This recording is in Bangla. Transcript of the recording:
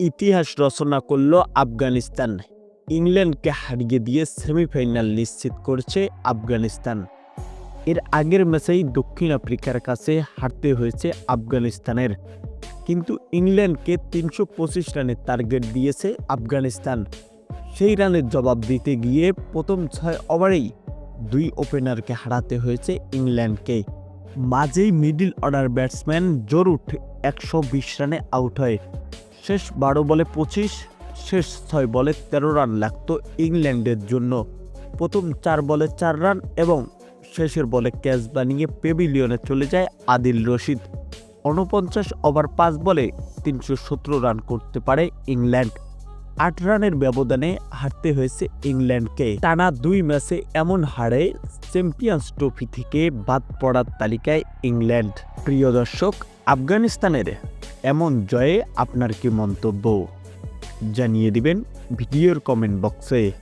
ইতিহাস রচনা করল আফগানিস্তান। ইংল্যান্ডকে হারিয়ে দিয়ে সেমিফাইনাল নিশ্চিত করছে আফগানিস্তান। এর আগের ম্যাচেই দক্ষিণ আফ্রিকার কাছে হারতে হয়েছে আফগানিস্তানের। কিন্তু ইংল্যান্ডকে তিনশো পঁচিশ রানের টার্গেট দিয়েছে আফগানিস্তান। সেই রানের জবাব দিতে গিয়ে প্রথম ছয় ওভারেই দুই ওপেনারকে হারাতে হয়েছে ইংল্যান্ডকে। মাঝেই মিডিল অর্ডার ব্যাটসম্যান জরুট একশো বিশ রানে আউট হয়। শেষ বারো বলে পঁচিশ, শেষ ছয় বলে তেরো রান লাগতো ইংল্যান্ডের জন্য। প্রথম চার বলে চার রান এবং শেষের বলে ক্যাচ বানিয়ে পেভিলিয়নে চলে যায় আদিল রশিদ। উনপঞ্চাশ ওভার পাঁচ বলে তিনশো সতেরো রান করতে পারে ইংল্যান্ড। আট রানের ব্যবধানে হারতে হয়েছে ইংল্যান্ডকে। টানা দুই ম্যাচে এমন হারে চ্যাম্পিয়ন্স ট্রফি থেকে বাদ পড়ার তালিকায় ইংল্যান্ড। প্রিয় দর্শক, আফগানিস্তানের এমন জয়ে আপনার কি মন্তব্য? জানিয়ে দিবেন ভিডিওর কমেন্ট বক্সে